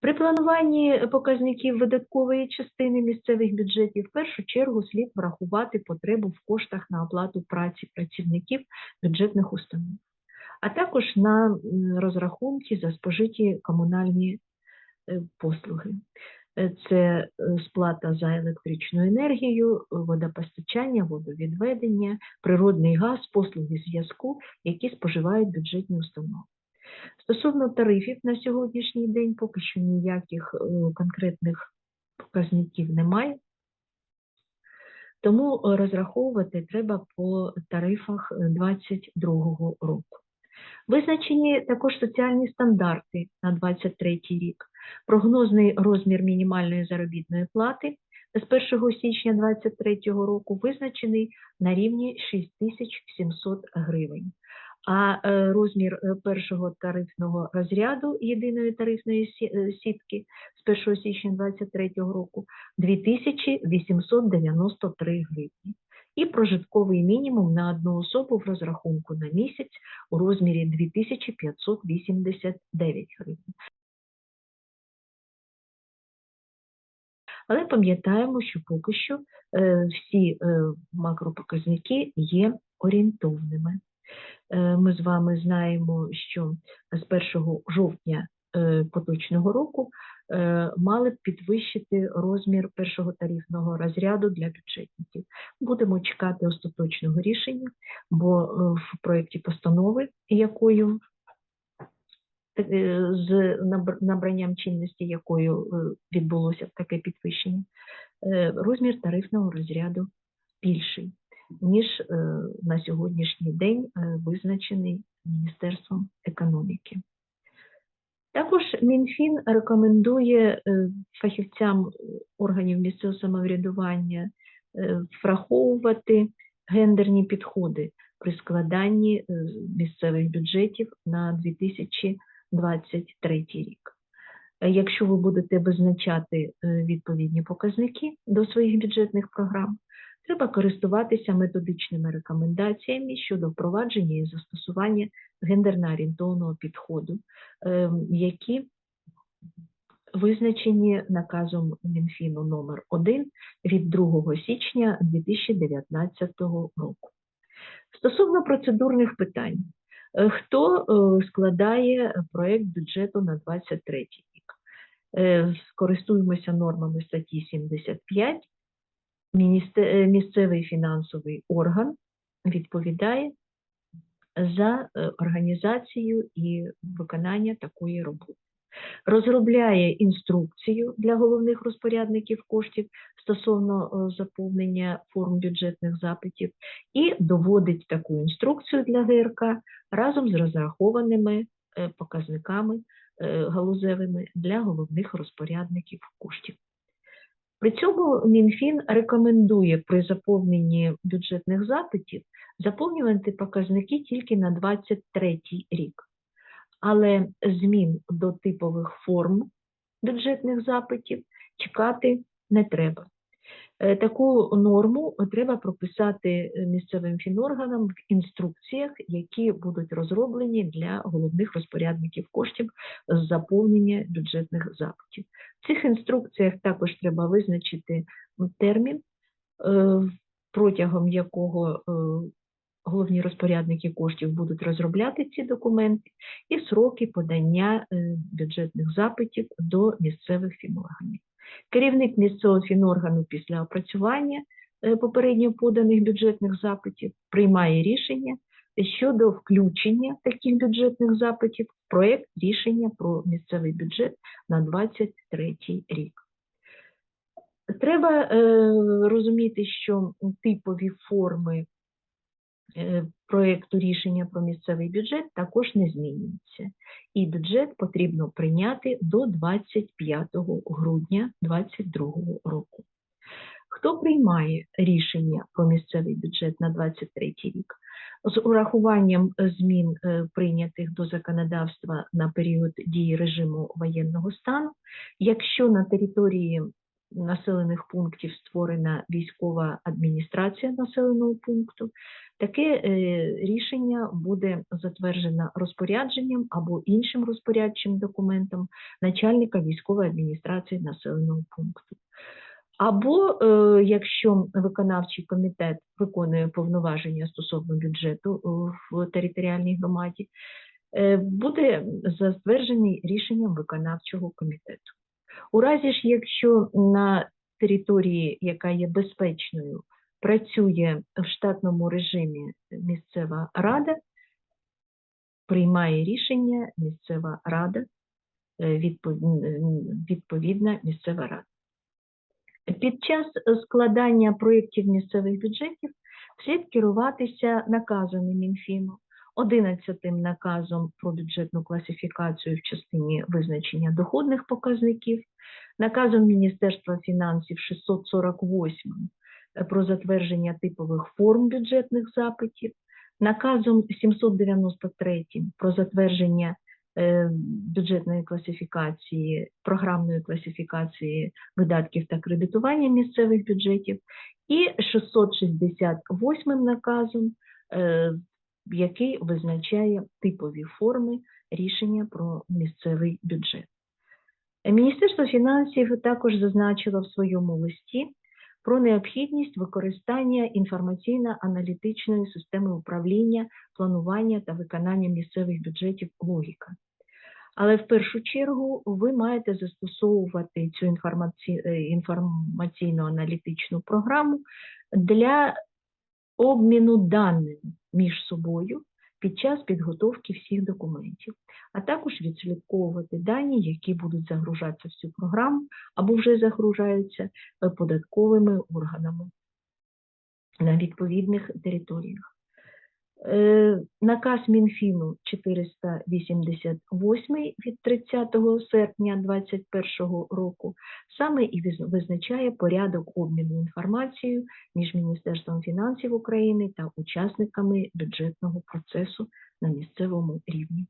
При плануванні показників видаткової частини місцевих бюджетів в першу чергу слід врахувати потребу в коштах на оплату праці працівників бюджетних установ, а також на розрахунки за спожиті комунальні е, послуги. Е, Це е, сплата за електричну енергію, водопостачання, водовідведення, природний газ, послуги зв'язку, які споживають бюджетні установи. Стосовно тарифів на сьогоднішній день поки що ніяких е, конкретних показників немає. Тому е, розраховувати треба по тарифах 2022 року. Визначені також соціальні стандарти на 2023 рік. Прогнозний розмір мінімальної заробітної плати з 1 січня 2023 року визначений на рівні 6700 гривень. А е, розмір е, першого тарифного розряду єдиної тарифної е, сітки з 1 січня 2023 року 2893 гривні. І прожитковий мінімум на одну особу в розрахунку на місяць у розмірі 2589 гривень. Але пам'ятаємо, що поки що всі макропоказники є орієнтовними. Е, Ми з вами знаємо, що з 1 жовтня е, поточного року е, мали б підвищити розмір першого тарифного розряду для бюджетників. Будемо чекати остаточного рішення, бо в проєкті постанови, якою з набранням чинності якою відбулося таке підвищення, розмір тарифного розряду більший, ніж е, на сьогоднішній день е, визначений Міністерством економіки. Також Мінфін рекомендує е, фахівцям органів місцевого самоврядування враховувати гендерні підходи при складанні місцевих бюджетів на 2023 рік. Якщо ви будете визначати відповідні показники до своїх бюджетних програм, треба користуватися методичними рекомендаціями щодо впровадження і застосування гендерно орієнтованого підходу, е, які визначені наказом Мінфіну номер 1 від 2 січня 2019 року. Стосовно процедурних питань, Е, хто е, складає проєкт бюджету на 2023 рік? Е, Скористуємося нормами статті 75. Е, Місцевий фінансовий орган відповідає за е, організацію і виконання такої роботи. Розробляє інструкцію для головних розпорядників коштів стосовно е, заповнення форм бюджетних запитів і доводить таку інструкцію для ГРК разом з розрахованими показниками галузевими для головних розпорядників коштів. При цьому Мінфін рекомендує при заповненні бюджетних запитів заповнювати показники тільки на 23 рік, але змін до типових форм бюджетних запитів чекати не треба. Е, Таку норму треба прописати е, місцевим фінорганам в інструкціях, які будуть розроблені для головних розпорядників коштів з заповнення бюджетних запитів. В цих інструкціях також треба визначити термін, е, протягом якого головні розпорядники коштів будуть розробляти ці документи, і сроки подання бюджетних запитів до місцевих фінорганів. Керівник місцевого фіноргану після опрацювання е, попередньо поданих бюджетних запитів приймає рішення щодо включення таких бюджетних запитів в проєкт рішення про місцевий бюджет на 2023 рік. Треба е, розуміти, що типові форми проєкту рішення про місцевий бюджет також не змінюються. І бюджет потрібно прийняти до 25 грудня 2022 року. Хто приймає рішення про місцевий бюджет на 2023 рік? З урахуванням змін, е, прийнятих до законодавства на період дії режиму воєнного стану, якщо на території населених пунктів створена військова адміністрація населеного пункту, таке е, рішення буде затверджено розпорядженням або іншим розпорядчим документом начальника військової адміністрації населеного пункту. Або е, якщо виконавчий комітет виконує повноваження стосовно бюджету е, в територіальній громаді, буде затверджений рішенням виконавчого комітету. У разі ж, якщо на території, яка є безпечною, працює в штатному режимі місцева рада, приймає рішення місцева рада, е, відповідна місцева рада. Під час складання проєктів місцевих бюджетів слід керуватися наказами Мінфіну, 11 наказом про бюджетну класифікацію в частині визначення доходних показників, наказом Міністерства фінансів 648 про затвердження типових форм бюджетних запитів, наказом 793 про затвердження е, бюджетної класифікації, програмної класифікації видатків та кредитування місцевих бюджетів, і 668 наказом, е, який визначає типові форми рішення про місцевий бюджет. Міністерство фінансів також зазначило в своєму листі про необхідність використання інформаційно-аналітичної системи управління, планування та виконання місцевих бюджетів логіка. Але в першу чергу ви маєте застосовувати цю е, інформаційно-аналітичну програму для обміну даними між собою під час підготовки всіх документів, а також відслідковувати дані, які будуть загружатися в цю програму або вже загружаються е, податковими органами на відповідних територіях. Е, Наказ Мінфіну 488 від 30 серпня 2021 року саме і виз- визначає порядок обміну інформацією між Міністерством фінансів України та учасниками бюджетного процесу на місцевому рівні.